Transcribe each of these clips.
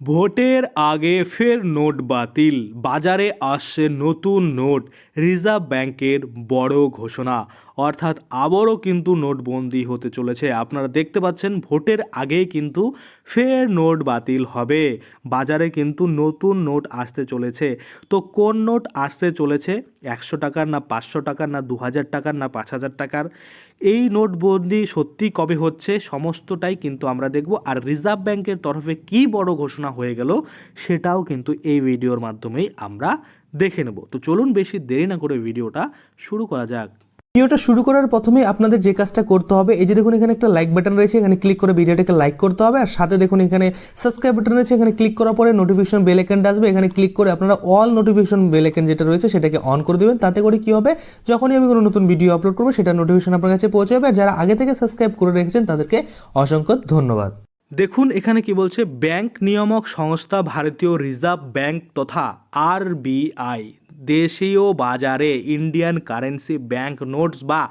ভোটের আগে ফের নোট বাতিল। বাজারে আসছে নতুন নোট রিজার্ভ ব্যাংকের বড় ঘোষণা। অর্থাৎ আবারও কিন্তু নোটবন্দি হতে চলেছে। আপনারা দেখতে পাচ্ছেন ভোটের আগেই কিন্তু ফের নোট বাতিল হবে। বাজারে কিন্তু নতুন নোট আসতে চলেছে। তো কোন নোট আসতে চলেছে? একশো টাকার না পাঁচশো টাকার না দু হাজার টাকার না পাঁচ হাজার টাকার? এই নোটবন্দি সত্যি কবে হচ্ছে? সমস্তটাই কিন্তু আমরা দেখব। আর রিজার্ভ ব্যাংকের তরফে কি বড় ঘোষণা হয়ে গেল সেটাও কিন্তু এই ভিডিওর মাধ্যমেই আমরা দেখে নেব। তো চলুন বেশি দেরি না করে ভিডিওটা শুরু করা যাক। ভিডিওটা শুরু করার প্রথমে আপনাদের যে কাজটা করতে হবে, এই যে দেখুন এখানে একটা লাইক বাটন রয়েছে, এখানে ক্লিক করে ভিডিওটাকে লাইক করতে হবে, আর সাথে দেখুন এখানে সাবস্ক্রাইব বাটন রয়েছে, এখানে ক্লিক করার পরে নোটিফিকেশন বেল আইকনটা আসবে, এখানে ক্লিক করে আপনারা অল নোটিফিকেশন বেল আইকন যেটা রয়েছে সেটাকে অন করে দেবেন, তাতে করে কি হবে, যখনই আমি কোনো নতুন ভিডিও আপলোড করব, সেটা নোটিফিকেশন আপনার কাছে পৌঁছে যাবে, আর যারা আগে থেকে সাবস্ক্রাইব করে রেখেছেন তাদেরকে অসংখ্য ধন্যবাদ। দেখুন এখানে কি বলছে ব্যাংক নিয়ামক সংস্থা ভারতীয় রিজার্ভ ব্যাংক তথা আরবিআই দেশীয় বাজারে ইন্ডিয়ান কারেন্সি ব্যাংক নোটস বা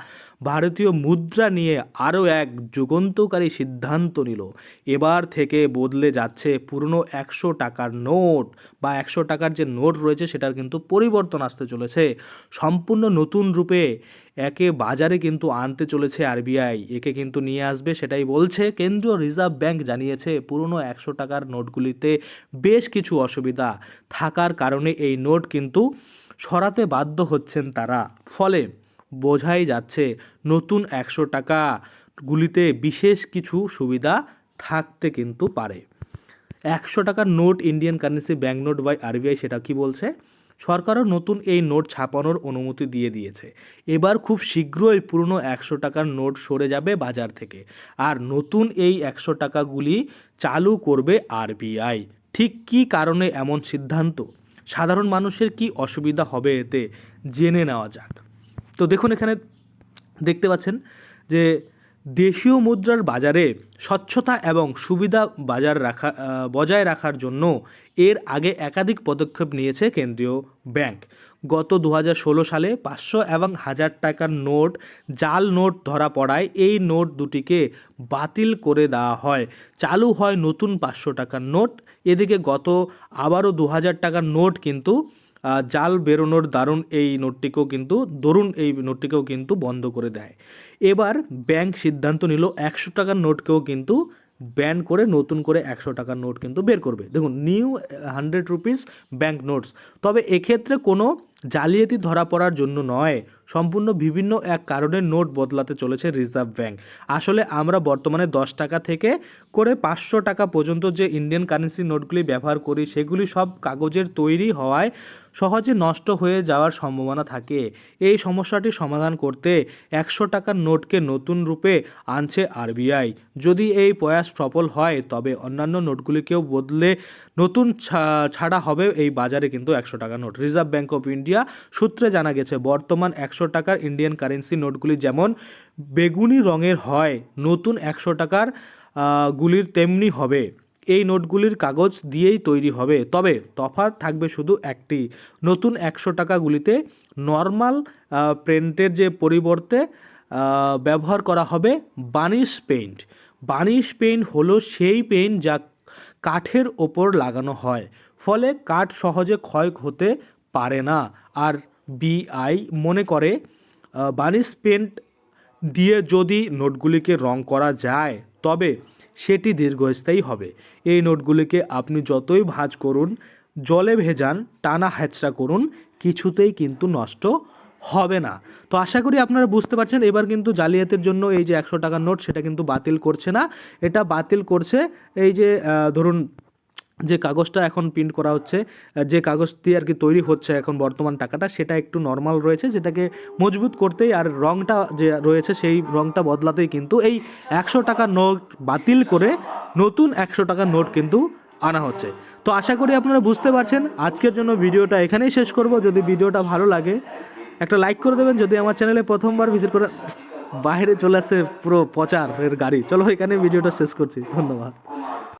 ভারতীয় মুদ্রা নিয়ে আরও এক যুগান্তকারী সিদ্ধান্ত নিল। এবার থেকে বদলে যাচ্ছে পুরনো একশো টাকার নোট বা একশো টাকার যে নোট রয়েছে সেটার কিন্তু পরিবর্তন আসতে চলেছে। সম্পূর্ণ নতুন রূপে একে বাজারে কিন্তু আনতে চলেছে আরবিআই। একে কিন্তু নিয়ে আসবে সেটাই বলছে কেন্দ্রীয় রিজার্ভ ব্যাংক জানিয়েছে পুরনো একশো টাকার নোটগুলিতে বেশ কিছু অসুবিধা থাকার কারণে এই নোট কিন্তু সরাতে বাধ্য হচ্ছেন তারা। ফলে বোঝাই যাচ্ছে, নতুন একশো টাকাগুলিতে বিশেষ কিছু সুবিধা থাকতে কিন্তু পারে। একশো টাকার note Indian currency bank note by RBI সেটা কি বলছে? সরকারও নতুন এই নোট ছাপানোর অনুমতি দিয়ে দিয়েছে। এবার খুব শীঘ্রই পুরনো একশো টাকার নোট সরে যাবে বাজার থেকে। আর নতুন এই একশো টাকাগুলি চালু করবে আরবিআই। ঠিক কী কারণে এমন সিদ্ধান্ত? সাধারণ মানুষের কি অসুবিধা হবে এতে জেনে নেওয়া যাক। তো দেখুন এখানে দেখতে পাচ্ছেন যে দেশীয় মুদ্রার বাজারে স্বচ্ছতা এবং সুবিধা বাজার রাখা বজায় রাখার জন্য এর আগে একাধিক পদক্ষেপ নিয়েছে কেন্দ্রীয় ব্যাংক। গত দু হাজার ষোলো সালে পাঁচশো এবং হাজার টাকার নোট, জাল নোট ধরা পড়ায় এই নোট দুটিকে বাতিল করে দেওয়া হয়। চালু হয় নতুন পাঁচশো টাকার নোট। এদিকে গত আবারও দু হাজার টাকার নোট কিন্তু জাল বেরোনোর দারুণ এই নোটটিকেও কিন্তু দরুন এই নোটটিকেও কিন্তু বন্ধ করে দেয়। এবার ব্যাংক সিদ্ধান্ত নিল, একশো টাকার নোটকেও কিন্তু ব্যান করে, নতুন করে একশো টাকার নোট কিন্তু বের করবে। দেখুন new hundred rupees bank notes তবে এক্ষেত্রে কোনো জালিয়াতি ধরা পড়ার জন্য নয়, সম্পূর্ণ বিভিন্ন এক কারণে নোট বদলাতে চলেছে রিজার্ভ ব্যাংক। আসলে আমরা বর্তমানে দশ টাকা থেকে করে পাঁচশো টাকা পর্যন্ত যে ইন্ডিয়ান কারেন্সি নোটগুলি ব্যবহার করি, সেগুলি সব কাগজের তৈরি হওয়ায় সহজে নষ্ট হয়ে যাওয়ার সম্ভাবনা থাকে। এই সমস্যাটি সমাধান করতে একশো টাকার নোটকে নতুন রূপে আনছে আরবিআই। যদি এই প্রয়াস সফল হয়, তবে অন্যান্য নোটগুলিকেও বদলে নতুন ছাড়া হবে এই বাজারে কিন্তু একশো টাকা note. Reserve bank of India সূত্রে জানা গেছে, বর্তমান একশো টাকার ইন্ডিয়ান কারেন্সি নোটগুলি যেমন বেগুনি রঙের হয়, নতুন একশো টাকার গুলির তেমনি হবে। এই নোটগুলির কাগজ দিয়েই তৈরি হবে, তবে তফাৎ থাকবে শুধু একটি। নতুন একশো টাকাগুলিতে নর্মাল প্রিন্টের যে পরিবর্তে ব্যবহার করা হবে বানিশ পেইন্ট। বানিশ পেইন্ট হলো সেই পেইন্ট যা কাঠের ওপর লাগানো হয়, ফলে কাঠ সহজে ক্ষয় হতে পারে না। আর বিআই মনে করে বানিশ পেইন্ট দিয়ে যদি নোটগুলিকে রং করা যায়, তবে সেটি দীর্ঘস্থায়ী হবে। এই নোটগুলিকে আপনি যতই ভাঁজ করুন, জলে ভেজান, টানা হ্যাচড়া করুন, কিছুতেই কিন্তু নষ্ট হবে না। তো আশা করি আপনারা বুঝতে পারছেন, এবার কিন্তু জালিয়াতের জন্য এই যে একশো টাকার নোট, সেটা কিন্তু বাতিল করছে না। এটা বাতিল করছে এই যে ধরুন যে কাগজটা এখন প্রিন্ট করা হচ্ছে যে কাগজ দিয়ে আর কি তৈরি হচ্ছে এখন বর্তমান টাকাটা, সেটা একটু নর্মাল রয়েছে, যেটাকে মজবুত করতেই আর রংটা যে রয়েছে, সেই রংটা বদলাতেই কিন্তু এই একশো টাকার নোট বাতিল করে নতুন একশো টাকার নোট কিন্তু আনা হচ্ছে। তো আশা করি আপনারা বুঝতে পারছেন, আজকের জন্য ভিডিওটা এখানেই শেষ করব। যদি ভিডিওটা ভালো লাগে, একটা লাইক করে দেবেন। যদি আমার চ্যানেলে প্রথমবার ভিজিট করে, বাইরে চলে আসছে পুরো প্রচারের গাড়ি। চলো এখানে ভিডিওটা শেষ করছি। ধন্যবাদ।